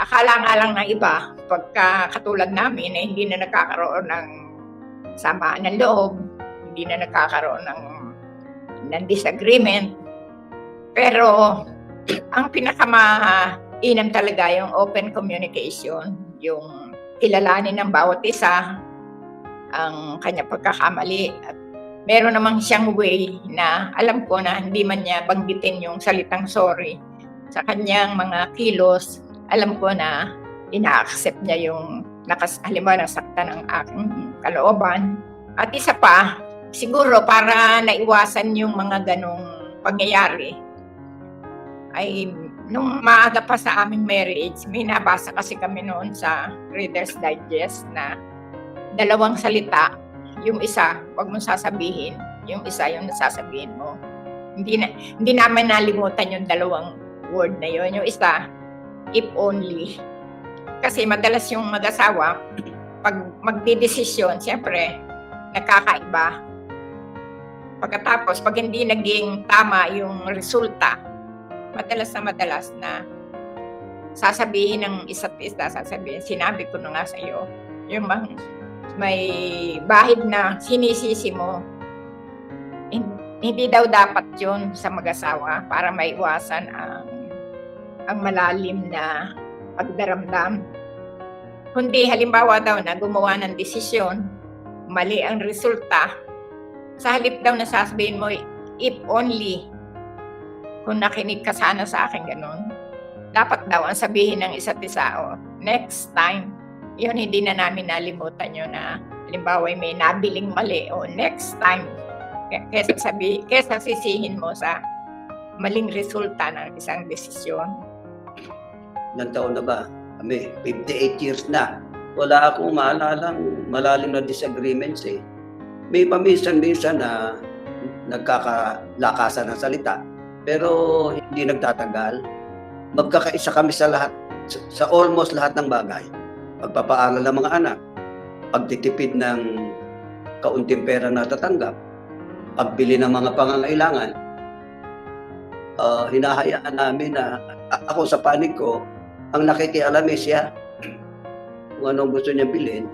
akala nga lang ng iba, pagka katulad namin, eh, hindi na nagkakaroon ng samaan ng loob, hindi na nagkakaroon ng, ng disagreement. Pero ang pinakamainam talaga yung open communication, yung kilalanin ng bawat isa ang kanya pagkakamali at meron namang siyang way na alam ko na hindi man niya banggitin yung salitang sorry sa kanyang mga kilos, alam ko na ina-accept niya yung nakas, halimbawa nasaktan ng aking kalooban. At isa pa, siguro para naiwasan yung mga ganong pangyayari, ay nung maaga pa sa aming marriage, may nabasa kasi kami noon sa Reader's Digest na dalawang salita, yung isa, wag mong sasabihin, yung isa yung nasasabihin mo. Hindi na hindi namin nalimutan yung dalawang word na yun. Yung isa, if only. Kasi madalas yung mag-asawa, pag magdidesisyon, siyempre, nakakaiba. Pagkatapos, pag hindi naging tama yung resulta, madalas na madalas na sasabihin ng isa't isa, sasabihin, sinabi ko na nga sa iyo, yung bang may bahid na sinisisi mo, hin- hindi daw dapat yun sa mag-asawa para maiwasan ang ang malalim na pagdaramdam. Kundi halimbawa daw na gumawa ng desisyon, mali ang resulta, sa halip daw na sasabihin mo, if only, kung nakinig ka sana sa akin ganun, dapat daw ang sabihin ng isa't isa, oh, next time, yun hindi na namin nalimutan yun na halimbawa may nabiling mali, o next time, kesa, sabi, kesa sisihin mo sa maling resulta ng isang desisyon. Ilang taon na ba? Kami, 58 years na. Wala akong maalalang malalim na disagreements eh. May paminsan-minsan na nagkakalakasan ng salita. Pero hindi nagtatagal. Magkakaisa kami sa lahat, sa, almost lahat ng bagay. Pagpapaaral ng mga anak, pagtitipid ng kaunting pera na tatanggap, pagbili ng mga pangangailangan, Ah, hinahayaan namin na ako sa panig ko, ang nakikialam eh siya kung anong gusto niya bilhin,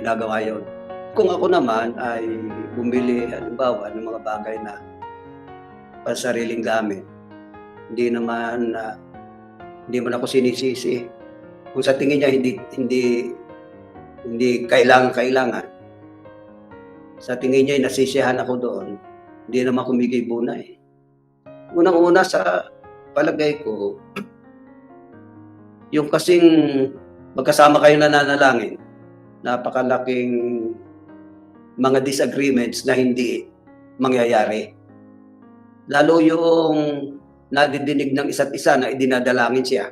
ginagawa yun. Kung ako naman ay bumili, halimbawa, ng mga bagay na pansariling gamit, hindi naman na hindi man ako sinisisi. Kung sa tingin niya hindi hindi hindi kailangan kailangan. Sa tingin niya nasisiyahan ako doon. Hindi naman kumigay buna eh. Unang-una sa palagay ko, yung kasing magkasama kayo nananalangin, napakalaking mga disagreements na hindi mangyayari. Lalo yung nadidinig ng isa't isa na idinadalangin siya.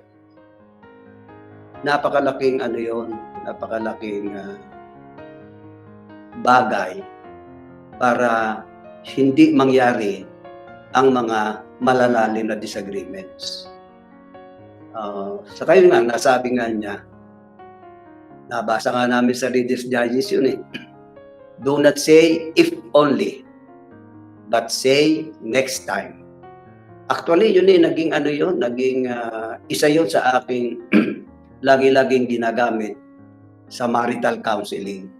Napakalaking ano yon, napakalaking ah, bagay para hindi mangyari ang mga malalalim na disagreements. Uh, sa kayo nga, nasabi nga niya, nabasa nga namin sa Reader's Digest yun eh. Do not say if only, but say next time. Actually, yun eh, naging ano yun, naging ah, isa yun sa aking lagi-laging ginagamit sa marital counseling